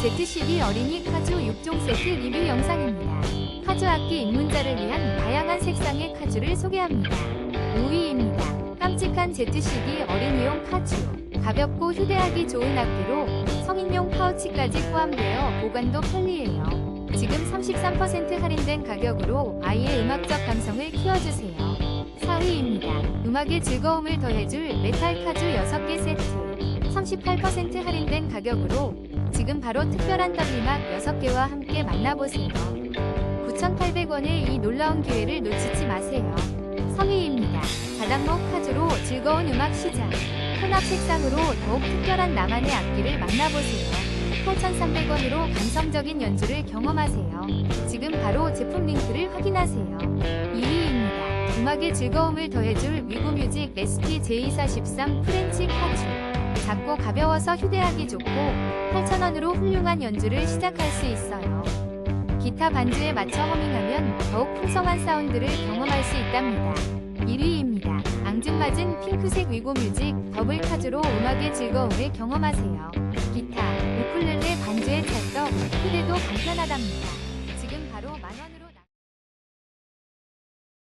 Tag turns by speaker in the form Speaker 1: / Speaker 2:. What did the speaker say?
Speaker 1: ZCD 어린이 카주 6종 세트 리뷰 영상입니다. 카주 악기 입문자를 위한 다양한 색상의 카주를 소개합니다. 5위입니다. 깜찍한 ZCD 어린이용 카주. 가볍고 휴대하기 좋은 악기로 성인용 파우치까지 포함되어 보관도 편리해요. 지금 33% 할인된 가격으로 아이의 음악적 감성을 키워주세요. 4위입니다. 음악의 즐거움을 더해줄 메탈 카주 6개 세트. 38% 할인된 가격으로 지금 바로 특별한 떨림악 6개와 함께 만나보세요. 9,800원의 이 놀라운 기회를 놓치지 마세요. 3위입니다. 자작목 카주로 즐거운 음악 시작. 혼합 색상으로 더욱 특별한 나만의 악기를 만나보세요. 8,300원으로 감성적인 연주를 경험하세요. 지금 바로 제품 링크를 확인하세요. 2위입니다. 음악의 즐거움을 더해줄 위고뮤직 레시피 J243 프렌치 카주. 작고 가벼워서 휴대하기 좋고 8,000원으로 훌륭한 연주를 시작할 수 있어요. 기타 반주에 맞춰 허밍하면 더욱 풍성한 사운드를 경험할 수 있답니다. 1위입니다. 앙증맞은 핑크색 위고 뮤직 더블 카주로 음악의 즐거움을 경험하세요. 기타, 우쿨렐레 반주에 찰떡, 휴대도 간편하답니다.